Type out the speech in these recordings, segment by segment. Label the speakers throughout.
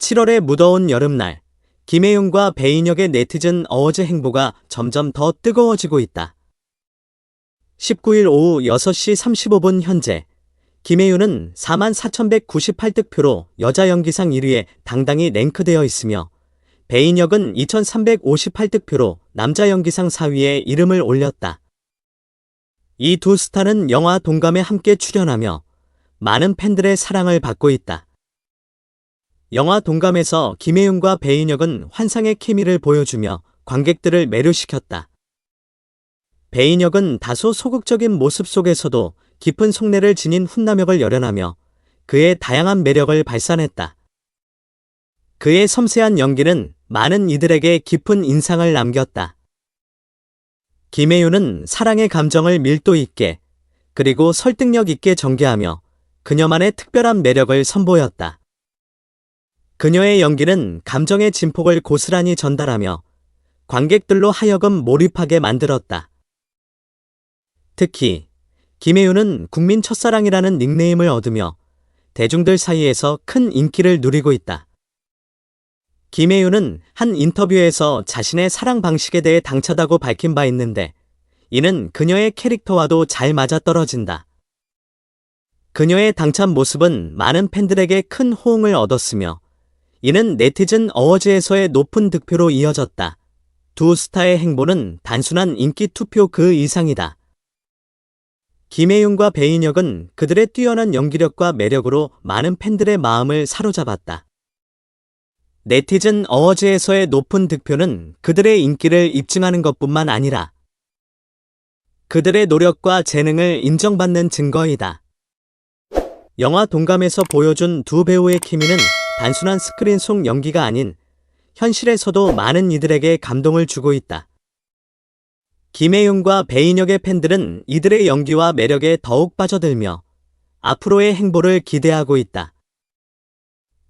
Speaker 1: 7월의 무더운 여름날, 김혜윤과 배인혁의 네티즌 어워즈 행보가 점점 더 뜨거워지고 있다. 19일 오후 6시 35분 현재, 김혜윤은 44,198득표로 여자 연기상 1위에 당당히 랭크되어 있으며, 배인혁은 2,358득표로 남자 연기상 4위에 이름을 올렸다. 이 두 스타는 영화 동감에 함께 출연하며 많은 팬들의 사랑을 받고 있다. 영화 동감에서 김혜윤과 배인혁은 환상의 케미를 보여주며 관객들을 매료시켰다. 배인혁은 다소 소극적인 모습 속에서도 깊은 속내를 지닌 훈남역을 열연하며 그의 다양한 매력을 발산했다. 그의 섬세한 연기는 많은 이들에게 깊은 인상을 남겼다. 김혜윤은 사랑의 감정을 밀도 있게 그리고 설득력 있게 전개하며 그녀만의 특별한 매력을 선보였다. 그녀의 연기는 감정의 진폭을 고스란히 전달하며 관객들로 하여금 몰입하게 만들었다. 특히 김혜윤은 국민 첫사랑이라는 닉네임을 얻으며 대중들 사이에서 큰 인기를 누리고 있다. 김혜윤은 한 인터뷰에서 자신의 사랑 방식에 대해 당차다고 밝힌 바 있는데 이는 그녀의 캐릭터와도 잘 맞아떨어진다. 그녀의 당찬 모습은 많은 팬들에게 큰 호응을 얻었으며 이는 네티즌 어워즈에서의 높은 득표로 이어졌다. 두 스타의 행보는 단순한 인기 투표 그 이상이다. 김혜윤과 배인혁은 그들의 뛰어난 연기력과 매력으로 많은 팬들의 마음을 사로잡았다. 네티즌 어워즈에서의 높은 득표는 그들의 인기를 입증하는 것뿐만 아니라 그들의 노력과 재능을 인정받는 증거이다. 영화 동감에서 보여준 두 배우의 케미는 단순한 스크린 속 연기가 아닌 현실에서도 많은 이들에게 감동을 주고 있다. 김혜윤과 배인혁의 팬들은 이들의 연기와 매력에 더욱 빠져들며 앞으로의 행보를 기대하고 있다.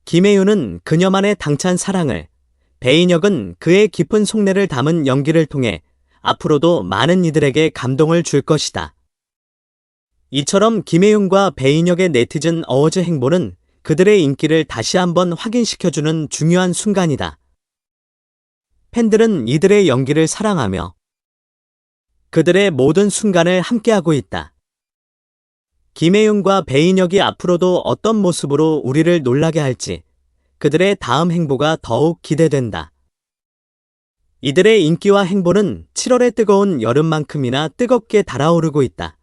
Speaker 1: 김혜윤은 그녀만의 당찬 사랑을, 배인혁은 그의 깊은 속내를 담은 연기를 통해 앞으로도 많은 이들에게 감동을 줄 것이다. 이처럼 김혜윤과 배인혁의 네티즌 어워즈 행보는 그들의 인기를 다시 한번 확인시켜주는 중요한 순간이다. 팬들은 이들의 연기를 사랑하며 그들의 모든 순간을 함께하고 있다. 김혜윤과 배인혁이 앞으로도 어떤 모습으로 우리를 놀라게 할지 그들의 다음 행보가 더욱 기대된다. 이들의 인기와 행보는 7월의 뜨거운 여름만큼이나 뜨겁게 달아오르고 있다.